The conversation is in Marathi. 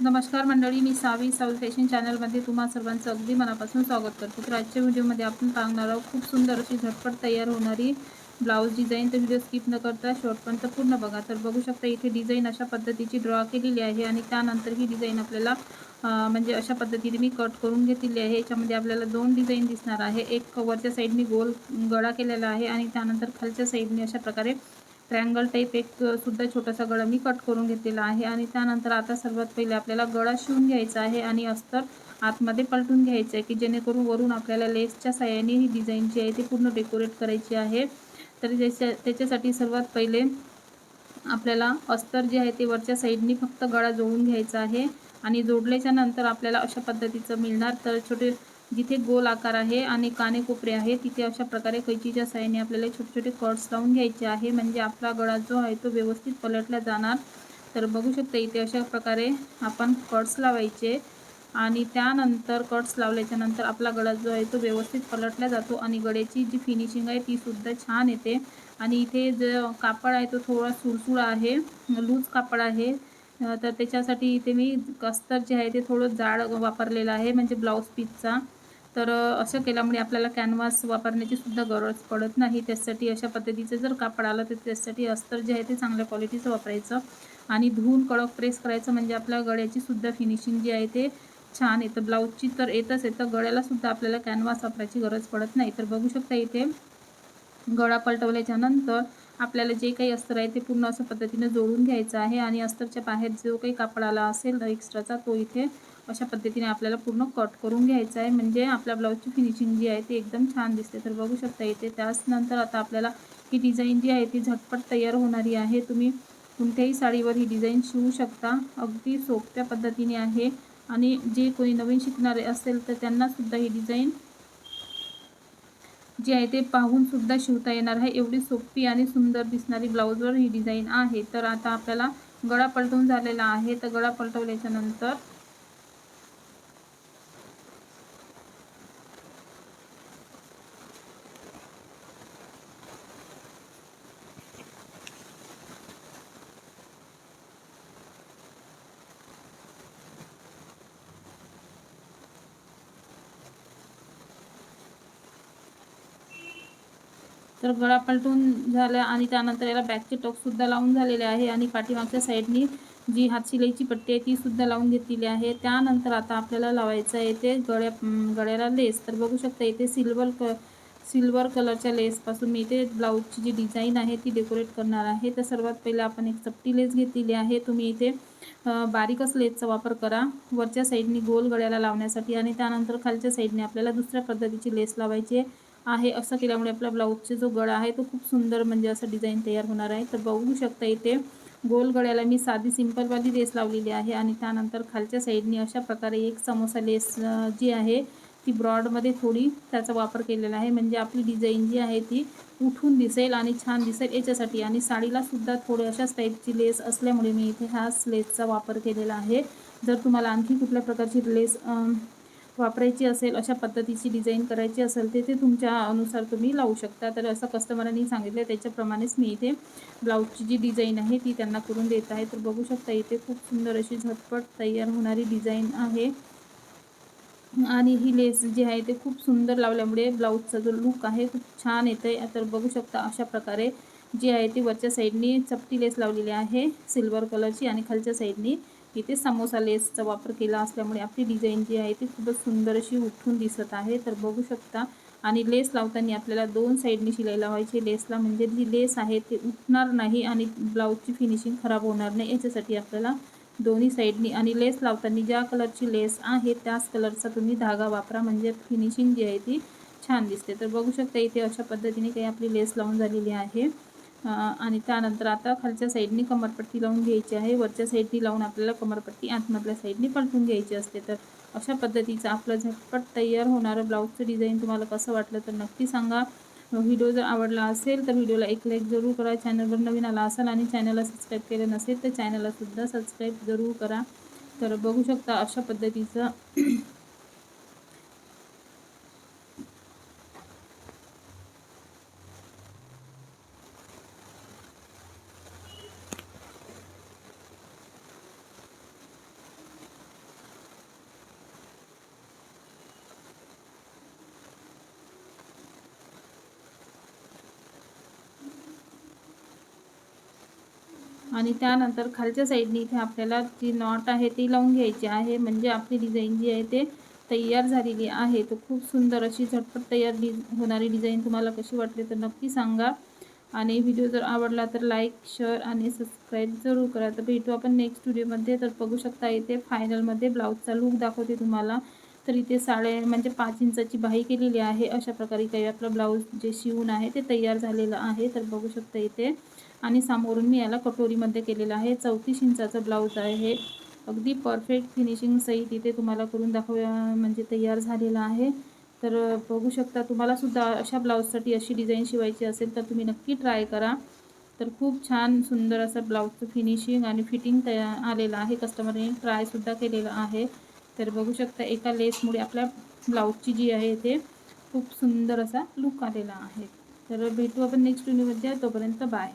नमस्कार मंडळी मी सावी साऊल फॅशन चॅनलमध्ये तुम्हा सर्वांचं अगदी मनापासून स्वागत करतो. तर आजच्या व्हिडिओमध्ये आपण पाहणार आहोत खूप सुंदर अशी झटपट तयार होणारी ब्लाऊज डिझाईन तर व्हिडिओ स्किप न करता शॉर्टपर्यंत पूर्ण बघा. तर बघू शकता इथे डिझाईन अशा पद्धतीची ड्रॉ केलेली आहे आणि त्यानंतर ही डिझाईन आपल्याला म्हणजे अशा पद्धतीने मी कट करून घेतलेली आहे. याच्यामध्ये आपल्याला दोन डिझाईन दिसणार आहे. एक वरच्या साईडने गोल गळा केलेला आहे आणि त्यानंतर खालच्या साईडने अशा प्रकारे ट्रँगल टाईप एक सुद्धा छोटासा गळा मी कट करून घेतलेला आहे आणि त्यानंतर आता सर्वात पहिले आपल्याला गळा शिवून घ्यायचा आहे आणि अस्तर आतमध्ये पलटून घ्यायचं आहे की जेणेकरून वरून आपल्याला लेसच्या साह्याने ही डिझाईन जी आहे ती पूर्ण डेकोरेट करायची आहे. तर त्याच्या त्याच्यासाठी सर्वात पहिले आपल्याला अस्तर जे आहे ते वरच्या साईडनी फक्त गळा जोडून घ्यायचा आहे आणि जोडल्याच्या नंतर आपल्याला अशा पद्धतीचं मिळणार. तर छोटे जिथे गोल आकार आहे आणि काने कोपरे आहे तिथे अशा प्रकारे कैचीच्या साह्याने आपल्याला छोटे छोटे कट्स लावून घ्यायचे आहे. म्हणजे आपला गळा जो आहे तो व्यवस्थित पलटला जाणार. तर बघू शकता इथे अशा प्रकारे आपण कट्स लावायचे आणि त्यानंतर कट्स लावल्याच्या नंतर आपला गळा जो आहे तो व्यवस्थित पलटला जातो आणि गळ्याची जी फिनिशिंग आहे ती सुद्धा छान येते. आणि इथे जो कापड आहे तो थोडा सुळसुळ आहे लूज कापड आहे. तर त्याच्यासाठी इथे मी कस्तर जे आहे ते थोडं जाड वापरलेलं आहे म्हणजे ब्लाऊज पीसचा. तर असं केल्यामुळे आपल्याला कॅनव्हास वापरण्याची सुद्धा गरज पडत नाही. त्यासाठी अशा पद्धतीचं जर कापड आलं तर त्यासाठी अस्तर जे आहे ते चांगल्या क्वालिटीचं वापरायचं. आणि धुवून कडक प्रेस करायचं म्हणजे आपल्या गळ्याची सुद्धा फिनिशिंग जी आहे ते छान येतं. ब्लाऊजची तर येतच येतं. गळ्याला सुद्धा आपल्याला कॅनव्हास वापरायची गरज पडत नाही. तर बघू शकता इथे गळा पलटवल्याच्यानंतर आपल्याला जे काही अस्तर आहे ते पूर्ण असं पद्धतीने जोडून घ्यायचं आहे आणि अस्तरच्या बाहेर जो काही कापड आला असेल एक्स्ट्राचा तो इथे अशा पद्धतीने आपल्याला पूर्ण कट करून घ्यायचा आहे. म्हणजे आपल्या ब्लाऊजची फिनिशिंग जी आहे ती एकदम छान दिसते. तर बघू शकता इथे त्याचनंतर आता आपल्याला ही डिझाईन जी आहे ती झटपट तयार होणारी आहे. तुम्ही कोणत्याही साडीवर ही डिझाईन शिवू शकता. अगदी सोप्या पद्धतीने आहे. आणि जे कोणी नवीन शिकणारे असेल तर त्यांनासुद्धा ही डिझाईन जी आहे ते पाहून सुद्धा शिवता येणार आहे. एवढी सोपी आणि सुंदर दिसणारी ब्लाऊजवर ही डिझाईन आहे. तर आता आपल्याला गळा पलटवून झालेला आहे. तर गळा पलटवल्याच्या तर गळा पलटून झाला आणि त्यानंतर याला बॅकचे टॉकसुद्धा लावून झालेले आहे आणि पाठीमागच्या साईडनी जी हात शिलाईची पट्टी आहे तीसुद्धा लावून घेतलेली आहे. त्यानंतर आता आपल्याला लावायचं आहे ते गळ्या गळ्याला लेस तर बघू शकता इथे सिल्वर क सिल्वर कलरच्या लेसपासून मी इथे ब्लाऊजची जी डिझाईन आहे ती डेकोरेट करणार आहे. तर सर्वात पहिले आपण एक चपटी लेस घेतलेली आहे. तुम्ही इथे बारीकच लेसचा वापर करा. वरच्या साईडनी गोल गळ्याला लावण्यासाठी आणि त्यानंतर खालच्या साईडने आपल्याला दुसऱ्या पद्धतीची लेस लावायची आहे. आहे असं केल्यामुळे आपला ब्लाऊजचा जो गळा आहे तो खूप सुंदर म्हणजे असं डिझाईन तयार होणार आहे. तर बघू शकता इथे गोल गळ्याला मी साधी सिंपलवाली लेस लावलेली आहे आणि त्यानंतर खालच्या साईडने अशा प्रकारे एक समोसा लेस जी आहे ती ब्रॉडमध्ये थोडी त्याचा वापर केलेला आहे. म्हणजे आपली डिझाईन जी आहे ती उठून दिसेल आणि छान दिसेल याच्यासाठी. आणि साडीलासुद्धा थोडे अशाच टाईपची लेस असल्यामुळे मी इथे ह्याच लेसचा वापर केलेला आहे. जर तुम्हाला आणखी कुठल्या प्रकारची लेस वापरायची असेल अशा पद्धतीची डिझाईन करायची असेल ते ते तुमच्या अनुसार तुम्ही लावू शकता. तर असं कस्टमरांनी सांगितलं त्याच्याप्रमाणेच मी इथे ब्लाऊजची जी डिझाईन आहे ती त्यांना करून देत आहे. तर बघू शकता इथे खूप सुंदर अशी झटपट तयार होणारी डिझाईन आहे. आणि ही लेस जी आहे ते खूप सुंदर लावल्यामुळे ब्लाऊजचा जो लुक आहे खूप छान येतं आहे तर बघू शकता अशा प्रकारे जी आहे ती वरच्या साईडनी चपटी लेस लावलेली आहे सिल्वर कलरची आणि खालच्या साईडनी इथे समोसा लेसचा वापर केला असल्यामुळे आपली डिझाईन जी आहे ती खूपच सुंदर अशी उठून दिसत आहे. तर बघू शकता. आणि लेस लावताना आपल्याला दोन साईडने शिलाई लावायची लेसला म्हणजे जी लेस आहे ते उठणार नाही आणि ब्लाऊजची फिनिशिंग खराब होणार नाही. याच्यासाठी आपल्याला दोन्ही साईडनी आणि लेस लावताना ज्या कलरची लेस आहे त्याच कलरचा तुम्ही धागा वापरा. म्हणजे फिनिशिंग जी आहे ती छान दिसते. तर बघू शकता इथे अशा पद्धतीने काही आपली लेस लावून झालेली आहे. आणि त्यानंतर आता खालच्या साईडनी कमरपट्टी लावून घ्यायची आहे. वरच्या साईडनी लावून आपल्याला कमरपट्टी आतमधल्या साईडनी पलटून घ्यायची असते. तर अशा पद्धतीचं आपलं झटपट तयार होणारं ब्लाऊजचं डिझाईन तुम्हाला कसं वाटलं तर नक्की सांगा. व्हिडिओ जर आवडला असेल तर व्हिडिओला एक लाईक जरूर करा. चॅनलवर नवीन आला असाल आणि चॅनलला सबस्क्राईब केलं नसेल तर चॅनललासुद्धा सबस्क्राईब जरूर करा. तर बघू शकता अशा पद्धतीचं आणि त्यानंतर खालच्या साईडने इथे आपल्याला जी नॉट आहे ती लावून घ्यायची आहे. म्हणजे आपली डिझाईन जी आहे ते तयार झालेली आहे. तर खूप सुंदर अशी झटपट तयार डि होणारी डिझाईन तुम्हाला कशी वाटली तर नक्की सांगा. आणि व्हिडिओ जर आवडला तर लाईक शेअर आणि सबस्क्राईब जरूर करा. तर भेटू आपण नेक्स्ट व्हिडिओमध्ये तर बघू शकता इथे फायनलमध्ये ब्लाऊजचा लूक दाखवते तुम्हाला. तर इथे साडे म्हणजे पाच इंचाची बाही केलेली आहे. अशा प्रकारे काही आपलं ब्लाऊज जे शिवून आहे ते तयार झालेलं आहे. तर बघू शकता इथे. आणि समोरून मी याला कटोरीमध्ये केलेलं आहे. चौतीस इंचाचं ब्लाऊज आहे. अगदी परफेक्ट फिनिशिंग सहित इथे तुम्हाला करून दाखव म्हणजे तयार झालेलं आहे. तर बघू शकता तुम्हालासुद्धा अशा ब्लाऊजसाठी अशी डिझाईन शिवायची असेल तर तुम्ही नक्की ट्राय करा. तर खूप छान सुंदर असं ब्लाऊजचं फिनिशिंग आणि फिटिंग तया आलेलं आहे. कस्टमरने ट्रायसुद्धा केलेलं आहे. तर बघू शकता एका लेसमुळे आपल्या ब्लाऊजची जी आहे ते खूप सुंदर असा लुक आलेला आहे. तर भेटू आपण नेक्स्ट व्हिडिओमध्ये तोपर्यंत बाय